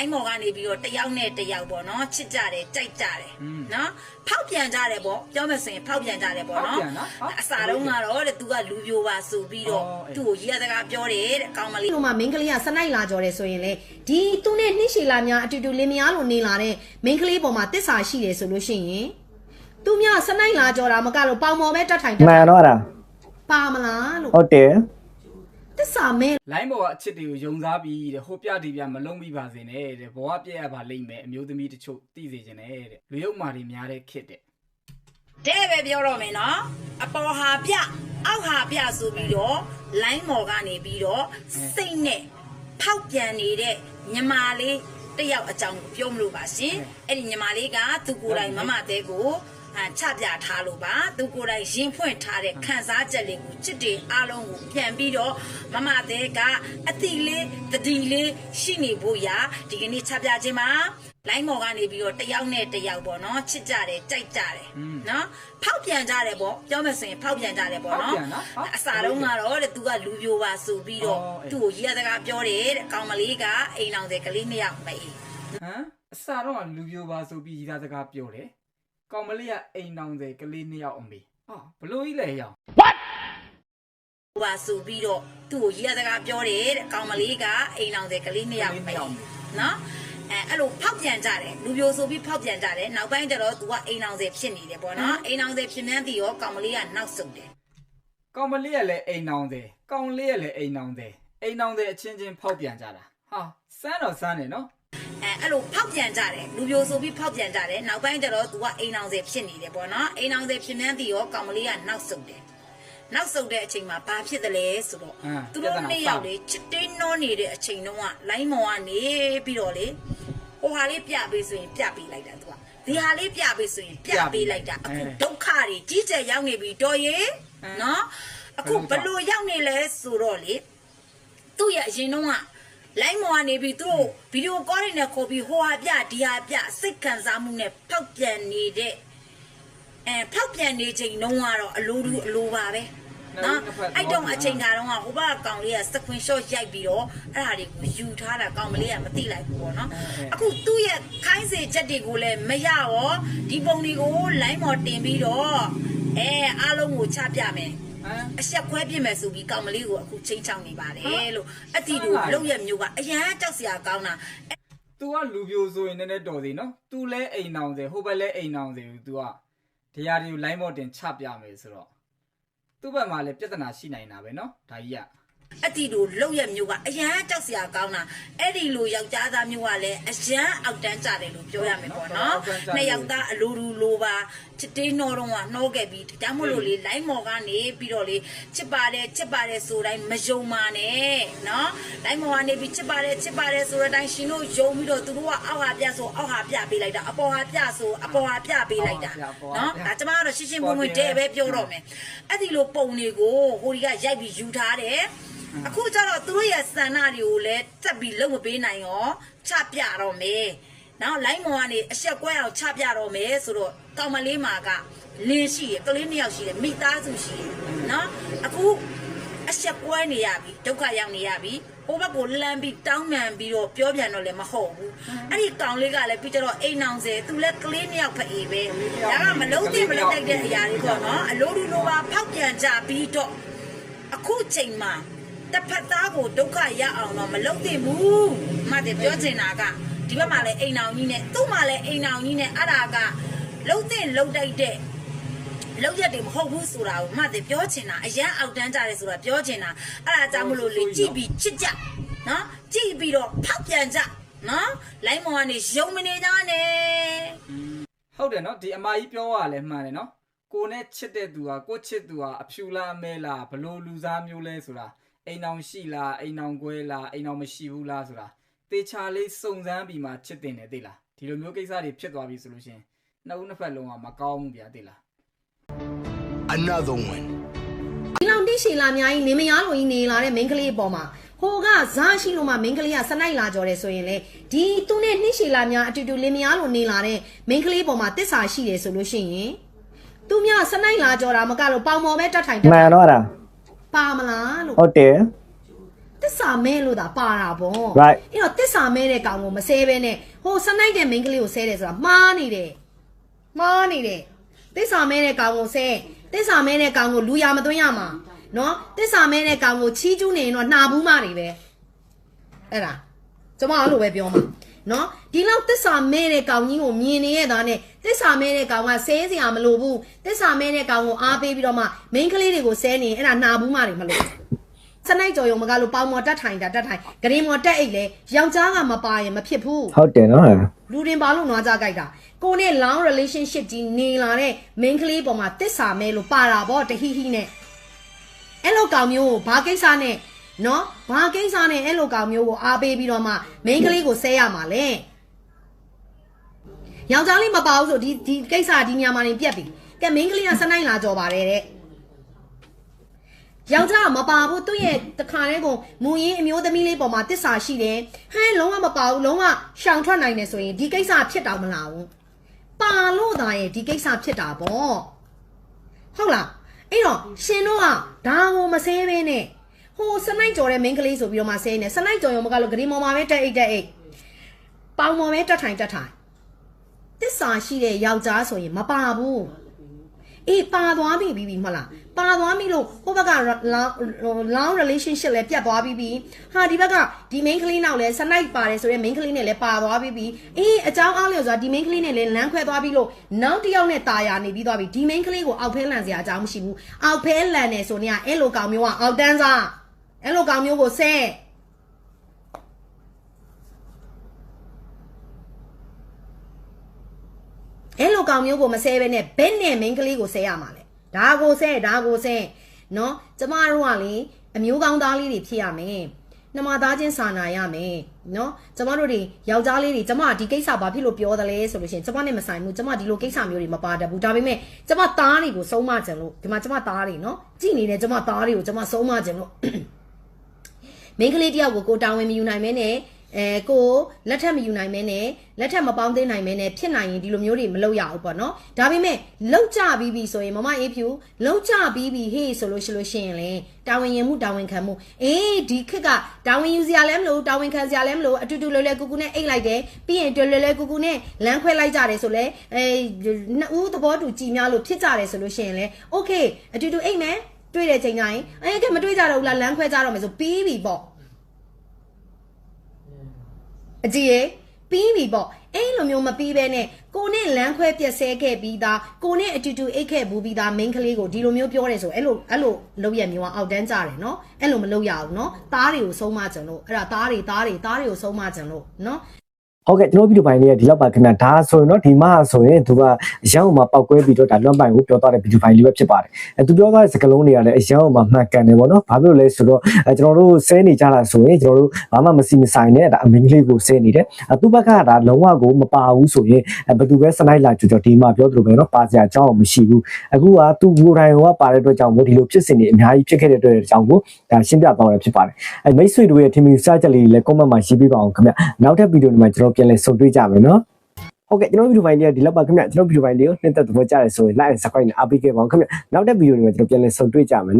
အဲ့မော်ကနေပြီးတော့တယောက်နဲ့တယောက်ပေါ့နော်ချစ်ကြတယ်ကြိုက်ကြတယ် อืม နော်ဖောက်ပြန်ကြတယ်ပေါ့ပြောမယ်ဆိုရင်ဖောက်ပြန်ကြတယ်ပေါ့နော် ဖောက်ပြန်နော်ဟုတ် အစာတုံးကတော့တဲ့ तू ကလူပြိုပါဆိုပြီးတော့ အော်အေး သူ့ကိုရည်ရစကားပြောတယ်တဲ့ကောင်းမလေး ဒီလိုမှမိန်းကလေးကစနိုက်လာကြော်တယ်ဆိုရင်လေဒီသူနဲ့နှိရှည်လာများအတူတူလင်မယားလိုနေလာတဲ့မိန်းကလေးပေါ်မှာတစ္ဆာရှိတယ်ဆိုလို့ရှိရင်သူများစနိုက်လာကြော်တာမကလို့ပေါင်မော်ပဲတက်ထိုင်တက် မှန်တော့အဲ့ဒါ ပါမလားလို့ ဟုတ်တယ် တစ္ဆာမဲလိုင်းဘောကအချစ်တွေကိုယုံစားပြီးတဲ့ဟိုပြဒီပြမလုံးမိပါစေနဲ့တဲ့ဘဝပြည့်ရပါလိမ့်မယ်အမျိုးသမီးတချို့သိစေချင်တယ်တဲ့လူယုံမာတွေများတဲ့ခစ်တဲ့တဲ့ပဲပြောတော့မယ်နော်အပေါ်ဟာပြအောက်ဟာပြဆိုပြီးတော့လိုင်းမော်ကနေပြီးတော့စိတ်နဲ့ဖောက်ပြန်နေတဲ့ညီမလေးတစ်ယောက်အကြောင်းကိုပြောမလို့ပါရှင်အဲ့ဒီညီမလေးကသူကိုယ်တိုင်မမတဲကိုအာ ချပြထားလို့ပါသူကိုယ်တိုင်ရင်ဖွင့်ထားတဲ့ခန်းစားချက်လေးကိုချစ်တယ်အားလုံးကိုပြန်ပြီးတော့မမတဲကအတိလေးတတိလေးရှိနေဖို့ရာဒီကနေ့ချပြခြင်းမှာလိုင်းမော်ကနေပြီးတော့တယောက်နဲ့တယောက်ပေါ့နော်ချစ်ကြတယ်ကြိုက်ကြတယ်နော်ဖောက်ပြန်ကြတယ်ပေါ့ပြောမယ်ဆိုရင်ဖောက်ပြန်ကြတယ်ပေါ့နော်အစာတုံးကတော့တဲ့သူကလူပြိုပါဆိုပြီးတော့သူ့ကိုရည်ရစကားပြောတယ်တဲ့ကောင်မလေးကအိမ်အောင်တဲ့ကလေးနှစ်ယောက်မအေးဟမ်အစာတော့ကလူပြိုပါဆိုပြီးရည်သားစကားပြောတယ် ကောင်မလေးကအိမ်နောင်တဲ့ကလေးနှစ်ယောက်အမေဟာဘလို့ကြီးလဲရောင်ဟိုပါဆိုပြီးတော့သူ့ကိုရည်ရစကားပြောတယ်တဲ့ကောင်မလေးကအိမ်အောင်တဲ့ကလေးနှစ်ယောက်မအေးနော်အဲအဲ့လိုဖောက်ပြန်ကြတယ်လူပြိုဆိုပြီးဖောက်ပြန်ကြတယ်နောက်ပိုင်းကျတော့ तू ကအိမ်အောင်တဲ့ဖြစ်နေတယ်ပေါ့နော်အိမ်အောင်တဲ့ဖြစ်မှန်းတည်ရောကောင်မလေးကနောက်ဆုတ်တယ်ကောင်မလေးကလည်းအိမ်နောင်တဲ့ကောင်လေးကလည်းအိမ်နောင်တဲ့အိမ်နောင်တဲ့အချင်းချင်းဖောက်ပြန်ကြတာဟာစမ်းတော့စမ်းတယ်နော် အဲအဲ့လိုဖောက်ပြန်ကြတယ်လူပြိုဆိုပြီးဖောက်ပြန်ကြတယ်နောက်ပိုင်းကျတော့ तू ကအိမ်အောင်တဲ့ဖြစ်နေတယ်ပေါ့နော်အိမ်အောင်တဲ့ဖြစ်မှန်းတည်ရောကောင်မလေးကနောက်ဆုတ်တယ်နောက်ဆုတ်တဲ့အချိန်မှာဘာဖြစ်တယ်လဲဆိုတော့ဟမ်သူတို့နှစ်ယောက်လေချစ်တိန်နောနေတဲ့အချိန်တုန်းကလိုင်းမော်ကနေပြီးတော့လေဟိုဟာလေးပြပေးဆိုရင်ပြပေးလိုက်တာသူကဒီဟာလေးပြပေးဆိုရင်ပြပေးလိုက်တာအခုဒုက္ခတွေကြီးကျယ်ရောက်နေပြီတော်ရေနော်အခုဘလို့ရောက်နေလဲဆိုတော့လေသူ့ရဲ့အရင်တုန်းက လိုင်းမော်ကနေပြီးသူတို့ဗီဒီယိုကောတွေနဲ့ခေါ်ပြီးဟိုဟာပြဒီဟာပြစိတ်ခံစားမှုနဲ့ဖောက်ပြန်နေတဲ့အဲဖောက်ပြန်နေချိန်တုန်းကတော့အလိုတူအလိုပါပဲနော်အဲ့တော့အချိန်ကတော့ဟိုဘကကောင်လေးကစကွန်ရှော့ရိုက်ပြီးတော့အဲ့ဒါတွေကိုယူထားတာကောင်မလေးကမသိလိုက်ဘူးပေါ့နော်အခုသူ့ရဲ့ခိုင်းစေချက်တွေကိုလည်းမရရောဒီပုံတွေကိုလိုင်းမော်တင်ပြီးတော့အဲအားလုံးကိုချပြမယ်ဟမ် အဆက်ခွဲပြစ်မယ်ဆိုပြီးကောင်မလေးကိုအခုချင်းချောင်းနေပါတယ်လို့အတီတို့လုံရမျိုးကအရန်ကြောက်စရာကောင်းတာ तू ကလူပြိုဆိုရင်လည်းတော်သေးနော် तू လဲအိမ်နောင်တယ်ဟိုဘက်လဲအိမ်နောင်တယ် तू ကတရားတွေကို line မော့တင်ချပြမယ်ဆိုတော့သူ့ဘက်မှာလည်းပြဿနာရှိနိုင်တာပဲနော်ဒါကြီးက အတီတို့လုံရမျိုးကအရန်ကြောက်စရာကောင်းတာအဲ့ဒီလိုယောက်ျားသားမျိုးကလည်းအရန်အောက်တန်းကြတယ်လို့ပြောရမယ်ပေါ့နော်နှစ်ယောက်သားအလိုတူလိုပါချစ်တေးနှောတော့ကနှောခဲ့ပြီးဒါမှမဟုတ်လေလိုင်းမော်ကနေပြီးတော့လေချစ်ပါတယ်ချစ်ပါတယ်ဆိုတိုင်းမယုံပါနဲ့နော်လိုင်းမော်ကနေပြီးချစ်ပါတယ်ချစ်ပါတယ်ဆိုတဲ့အတိုင်းရှင်တို့ယုံပြီးတော့သူတို့ကအောက်ဟာပြဆိုအောက်ဟာပြပေးလိုက်တာအပေါ်ဟာပြဆိုအပေါ်ဟာပြပေးလိုက်တာနော်ဒါကျမကတော့ရှင်းရှင်းပွင့်ပွင့်တဲ့ပဲပြောတော့မယ်အဲ့ဒီလိုပုံတွေကိုဟိုဒီကရိုက်ပြီးယူထားတယ် အခုကျတော့သူတို့ရဲ့စန္ဒတွေကိုလည်းတက်ပြီးလုံမပေးနိုင်ရောချပြတော့မယ်။နောက်လိုင်းမော်ကနေအဆက်ကွဲအောင်ချပြတော့မယ်ဆိုတော့ကောင်မလေးမာကလင်းရှိရယ်ကလေးနှစ်ယောက်ရှိတယ်မိသားစုရှိရယ်နော်အခုအဆက်ကွဲနေရပြီဒုက္ခရောက်နေရပြီဟိုဘက်ကိုလမ်းပြီးတောင်းပန်ပြီးတော့ပြောပြန်တော့လည်းမဟုတ်ဘူးအဲ့ဒီကောင်လေးကလည်းပြီးကြတော့အိမ်အောင်စေသူလည်းကလေးနှစ်ယောက်ဖအေးပဲဒါကမလုံးသိမလုံးတိုက်တဲ့အရာတွေပေါ့နော်အလိုလူလိုပါဖောက်ပြန်ကြပြီးတော့အခုချိန်မှာ တစ်ဖက်သားကိုဒုက္ခရအောင်တော့မလုပ်သင့်ဘူးမှတ်တယ်ပြောချင်တာကဒီဘက်မှာလည်းအိမ်အောင်ကြီးနဲ့သူ့မှာလည်းအိမ်အောင်ကြီးနဲ့အဲ့ဒါကလုံးသင့်လုံးတိုက်တဲ့လောက်ရက်တွေမဟုတ်ဘူးဆိုတာကိုမှတ်တယ်ပြောချင်တာအရန်အောက်တန်းကြတယ်ဆိုတာပြောချင်တာအဲ့ဒါကြောင့်မလို့လေကြည့်ပြီးချစ်ကြနော်ကြည့်ပြီးတော့ဖောက်ပြန်ကြနော်လိုင်းမော်ကနေယုံမနေကြနဲ့ဟုတ်တယ်နော်ဒီအမကြီးပြောရလဲမှန်တယ်နော်ကိုနဲ့ချစ်တဲ့သူကကိုချစ်သူကအဖြူလားအမဲလားဘလို့လူစားမျိုးလဲဆိုတာ အိမ်အောင်ရှိလားအိမ်အောင်ကွဲလားအိမ်အောင်မရှိဘူးလားဆိုတာတေချာလေးစုံစမ်းပြီးမှချစ်တင်တယ်သိလားဒီလိုမျိုးကိစ္စတွေဖြစ်သွားပြီဆိုလို့ရှရင်နှစ်ဦးနှစ်ဖက်လုံးကမကောင်းဘူးဗျာသိလား Another one. ဒီလောက်တိရှည်လာများကြီးလင်မယားလိုကြီးနေလာတဲ့မိန်းကလေးအပေါ်မှာဟိုကဇာရှိလို့မှမိန်းကလေးကစနိုက်လာကြော်တယ်ဆိုရင်လေဒီသူနဲ့နှိရှည်လာများအတူတူလင်မယားလိုနေလာတဲ့မိန်းကလေးပေါ်မှာတစ္ဆာရှိတယ်ဆိုလို့ရှိရင်သူများစနိုက်လာကြော်တာမကလို့ပေါင်မော်ပဲတက်ထိုင်တက်မှန်တော့အဲ့ဒါ ပါမလားလို့ဟုတ်တယ်တစ္စ္စာမဲလို့သာပါတာပေါ့ Right. အဲ့တော့တစ္ဆာမဲတဲ့ကောင်ကိုမဆဲဘဲနဲ့ဟိုစနိုက်တဲ့မိန်းကလေးကိုဆဲတယ်ဆိုတာမှားနေတယ်မှားနေတယ်တစ္ဆာမဲတဲ့ကောင်ကိုဆဲတစ္ဆာမဲတဲ့ကောင်ကိုလူရမသွင်းရမှာနော်တစ္ဆာမဲတဲ့ကောင်ကိုချီးကျူးနေရင်တော့နှာဘူးမတွေပဲအဲ့ဒါကျွန်မအဲ့လိုပဲပြောမှာ နော်ဒီလောက်တစ္ဆာမဲတဲ့ကောင်ကြီးကိုမြင်နေရတာနဲ့တစ္ဆာမဲတဲ့ကောင်ကဆဲစရာမလိုဘူးတစ္ဆာမဲတဲ့ကောင်ကိုအားပေးပြီးတော့မှမိန်းကလေးတွေကိုဆဲနေရင်အဲ့ဒါနှာဘူးမတွေမလို့စနိုက်ကြော်ရုံမကလို့ပေါင်မော်တက်ထိုင်တာတက်ထိုင်ဂရင်မော်တက်အိတ်လဲယောက်ျားကမပါရင်မဖြစ်ဘူးဟုတ်တယ်နော်လူတင်ပါလို့နွားကြကြိုက်တာကိုနဲ့ long relationship ကြီးနေလာတဲ့ main ကလေးပေါ်မှာတစ္ဆာမဲလို့ပါတာဗောတဟိဟိနဲ့အဲ့လိုကောင်မျိုးကိုဘာကိစ္စနဲ့ နော်ဘာကိစ္စနဲ့အဲ့လိုကောင်မျိုးကိုအားပေးပြီးတော့မှ main ကလေးကိုဆဲရမှာလဲယောက်ျားလေးမပါဘူးဆိုဒီဒီကိစ္စဒီညမှာနေပြက်ပြီကဲ main ကလေးကစနိုက်လာကြော်ပါတယ်တဲ့ယောက်ျားကမပါဘူးသူ့ရဲ့တခါတည်းကိုမူရင်းအမျိုးသမီးလေးပေါ်မှာတစ္ဆာရှိတယ်ဟဲလုံးဝမပါဘူးလုံးဝရှောင်ထွက်နိုင်တယ်ဆိုရင်ဒီကိစ္စဖြစ်တော့မလားဘူးပါလို့သာရဲ့ဒီကိစ္စဖြစ်တာပေါ့ဟုတ်လားအဲ့တော့ရှင်တို့ကဒါကိုမဆဲဘဲနဲ့ ဟိုစနိုက်ကြော်တဲ့မင်းကလေးဆိုပြီးတော့မှဆဲနေစနိုက်ကြော်ရုံမကလို့ဂရီမော်မှာပဲတက်အိတ်တက်အိတ်ပေါင်မော်ပဲတက်ထိုင်တက်ထိုင်တစ္ဆာရှိတဲ့ယောက်ျားဆိုရင်မပါဘူး အေးပါသွားပြီပြီးပြီမဟုတ်လားပါသွားပြီလို့ဟိုဘက်က long long relationship လဲပြတ်သွားပြီပြီဟာဒီဘက်ကဒီ main ကလေးနောက်လဲ snipe ပါတယ်ဆိုတော့ main ကလေးနဲ့လဲပါသွားပြီပြီအေးအကြောင်းအားလျော်ဆိုတာဒီ main ကလေးနဲ့လဲလမ်းခွဲသွားပြီလို့နောက်တစ်ယောက်နဲ့ตายရနေပြီးသွားပြီဒီ main ကလေးကိုအောက်ဖဲလန်စရာအကြောင်းမရှိဘူးအောက်ဖဲလန်နေဆိုနေကအဲ့လိုကောင်မျိုးကအောက်တန်းစား အဲ့လိုကောင်မျိုးကိုဆဲအဲ့လိုကောင်မျိုးကိုမဆဲဘဲနဲ့ဘယ်နဲ့ main ကလေးကိုဆဲရမှာလဲဒါကိုဆဲဒါကိုဆဲနော်ကျမတို့ကလေအမျိုးကောင်းသားလေးတွေဖြစ်ရမယ်နှမသားချင်းစာနာရမယ်နော်ကျမတို့တွေယောက်ျားလေးတွေကျမဒီကိစ္စဘာဖြစ်လို့ပြောသလဲဆိုလို့ရှိရင်ကျမနဲ့မဆိုင်ဘူးကျမဒီလိုကိစ္စမျိုးတွေမပါတတ်ဘူးဒါပေမဲ့ကျမသားတွေကိုဆုံးမကြင်လို့ဒီမှာကျမသားတွေနော်ကြည်နေတဲ့ကျမသားတွေကိုကျမဆုံးမကြင်လို့ မိန်းကလေးတယောက်ကိုကိုတာဝန်မယူနိုင်မဲနဲ့အဲကိုလက်ထက်မယူနိုင်မဲနဲ့လက်ထက်မပေါင်းသိနိုင်မဲနဲ့ဖြစ်နိုင်ရင်ဒီလိုမျိုးတွေမလုပ်ရဘူးပေါ့နော်ဒါပေမဲ့လောက်ကြပြီးပြီဆိုရင်မမအေးဖြူလောက်ကြပြီးပြီဟေးဆိုလို့ရှိလို့ရှိရင်လေတာဝန်ရင်မှုတာဝန်ခံမှုအေးဒီခက်ကတာဝန်ယူစရာလည်းမလိုတာဝန်ခံစရာလည်းမလိုအတူတူလွယ်လွယ်ကူကူနဲ့အိတ်လိုက်တယ်ပြီးရင်လွယ်လွယ်ကူကူနဲ့လမ်းခွဲလိုက်ကြတယ်ဆိုလဲအဲနှစ်ဦးသဘောတူကြည်များလို့ဖြစ်ကြတယ်ဆိုလို့ရှိရင်လေโอเคအတူတူအိတ်မယ်တွေ့တဲ့ချိန်တိုင်းအဲကဲမတွေ့ကြတော့ဘူးလားလမ်းခွဲကြတော့မယ်ဆိုပြီးပြီပေါ့ အကြည့်ရေပြီးပြီပေါ့အဲ့လိုမျိုးမပြီးဘဲနဲ့ကိုနဲ့လမ်းခွဲပြက်ဆဲခဲ့ပြီးသားကိုနဲ့အတူတူအိတ်ခဲ့ဘူးပြီးသား main ကလေးကိုဒီလိုမျိုးပြောတယ်ဆိုအဲ့လိုအဲ့လိုလုပ်ရမျိုးကအောက်တန်းကြတယ်နော်အဲ့လိုမလုပ်ရဘူးနော်သားတွေကိုဆုံးမကြံလို့အဲ့ဒါသားတွေသားတွေသားတွေကိုဆုံးမကြံလို့နော် ဟုတ်ကဲ့ကျွန်တော်ဗီဒီယိုပိုင်းလေးကဒီလောက်ပါခင်ဗျာဒါဆိုရင်တော့ဒီမှာဆိုရင်သူကအရန်အောင်မှာပောက်ကွဲပြီးတော့ဒါလွန်ပိုင်ကိုပြောသွားတဲ့ဗီဒီယိုပိုင်းလေးပဲဖြစ်ပါတယ်အဲသူပြောသွားတဲ့စကားလုံးတွေကလည်းအရန်အောင်မှာမှန်ကန်တယ်ပေါ့နော်ဘာဖြစ်လို့လဲဆိုတော့အဲကျွန်တော်တို့ဆဲနေကြတာဆိုရင်ကျွန်တော်တို့ဘာမှမစီမဆိုင်နဲ့ဒါအမင်းကလေးကိုဆဲနေတယ်အဲသူ့ဘက်ကဒါလုံးဝကိုမပါဘူးဆိုရင်အဲဘယ်သူပဲစနိုက်လာကြွကြဒီမှာပြောသလိုပဲနော်ပါစရာအကြောင်းမရှိဘူးအခုကသူ့ကိုယ်တိုင်ကပါတဲ့အတွက်ကြောင့်မို့ဒီလိုဖြစ်စဉ်တွေအများကြီးဖြစ်ခဲ့တဲ့အတွက်ကြောင့်ကိုဒါရှင်းပြသွားရဖြစ်ပါတယ်အဲမိတ်ဆွေတို့ရဲ့ထင်မြင်စချက်လေးတွေလည်း comment မှာရေးပေးပါအောင်ခင်ဗျနောက်ထပ်ဗီဒီယိုတွေမှာကျွန်တော်ပြန်လည်ဆုံတွေ့ကြမယ်နော်ဟုတ်ကဲ့ကျွန်တော်ဗီဒီယိုပိုင်းလေးကဒီလောက်ပါခင်ဗျကျွန်တော်ဗီဒီယိုပိုင်းလေးကိုနှစ်သက်သဘောကျတယ်ဆိုရင် like and subscribe နဲ့အားပေးခဲ့ပါဦးခင်ဗျနောက်တဲ့ဗီဒီယိုတွေမှာကျွန်တော်ပြန်လည်ဆုံတွေ့ကြမယ်နော်